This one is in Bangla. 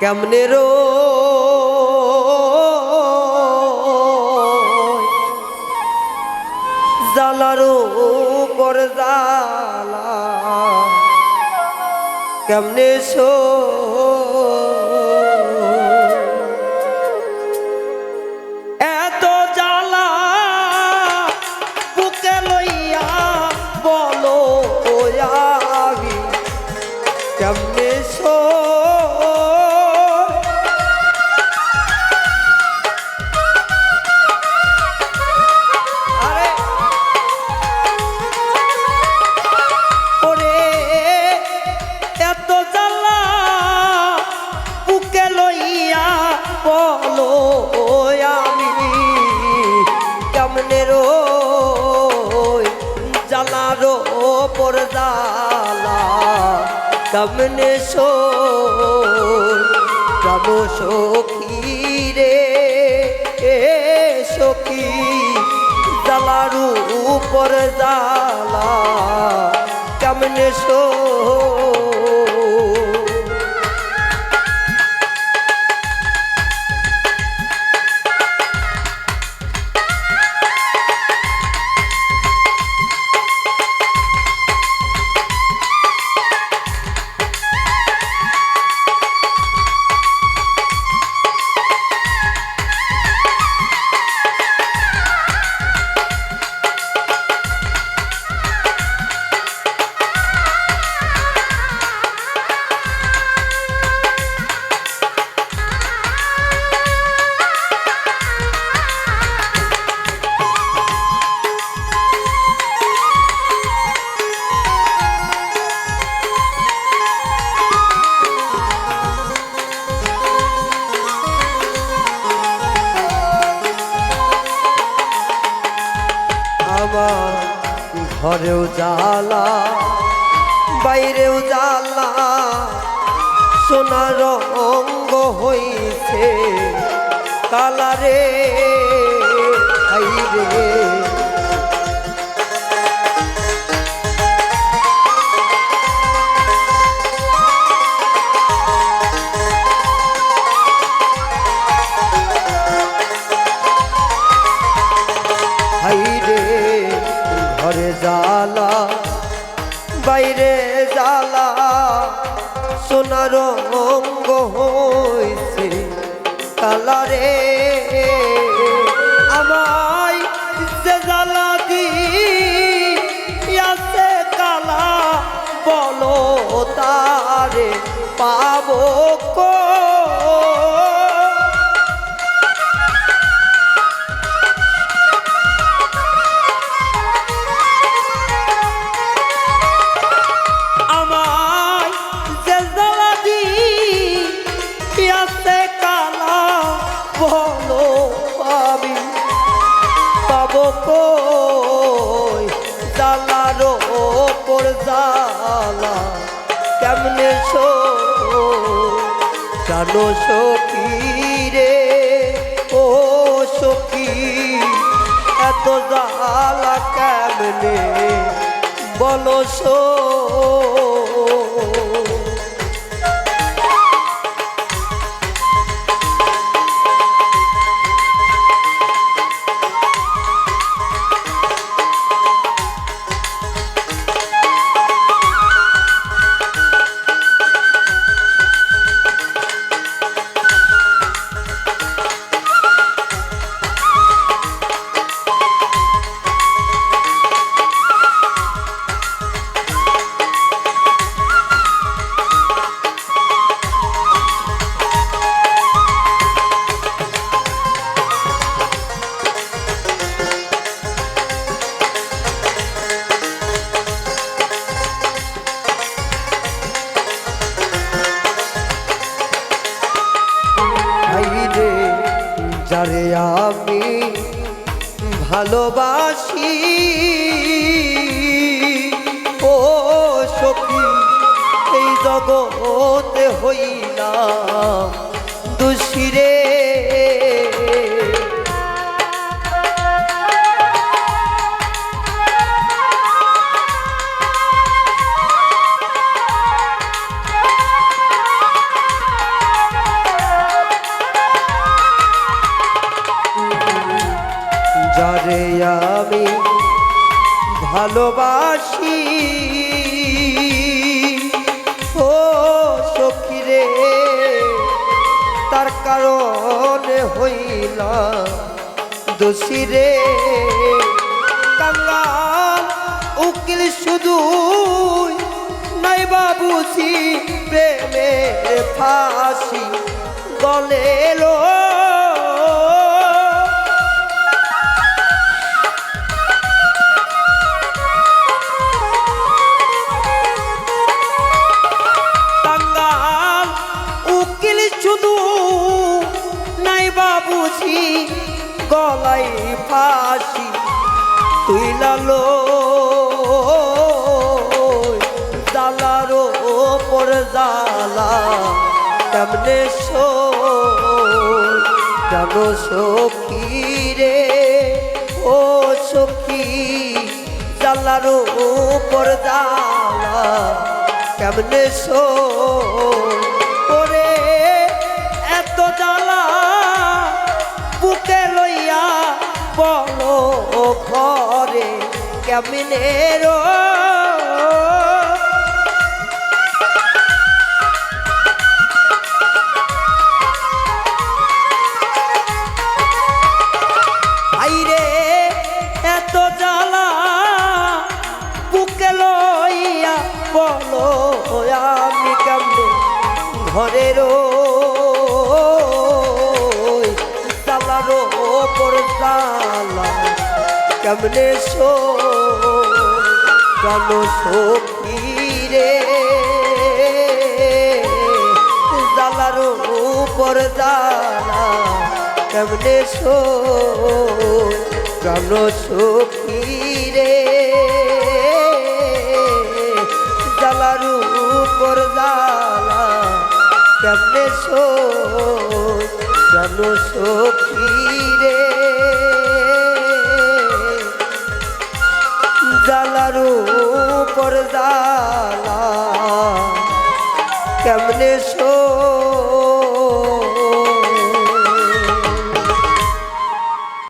কেমনে রো? জালারো পর জালা কেমনে সো পর জ্বালা কেমনে সো যাব সখী রে এ সখী দলারু উপর জ্বালা কেমনে সো আমার ঘরেও জ্বালা বাইরেও জ্বালা সোনার অঙ্গ হইছে কালারে হাইরে। হাইরে ঘরে জ্বালা বাইরে জ্বালা সোনার অঙ্গ হইছে কালারে পাবো কো কেমনে শো জানো সখী রে ও সখী এত জালা কেমনে? বলো সো ভালোবাসি। ও সখী এই জগতে হইলাম দুশিরে যারে আমি ভালোবাসি। ও সখী রে, তার কারণে হইলাম দোষী রে। কাঙ্গাল উকিল শুধু নাই বাবুজি প্রেমের ফাঁসি। গলে ফাঁসি, তুই লালো জালারো ওপর জালা কেমনে সো জানো সখী রে? ও সখী জালারো ওপর জালা কেমনে সো বলো ঘরে কেমনে রো কেমনে সো জানো সখী রে জ্বালার উপর জ্বালা কেমনে সো জানো সখী রে জ্বালার উপর জ্বালা কেমনে সো জানো সখী রে জ্বালা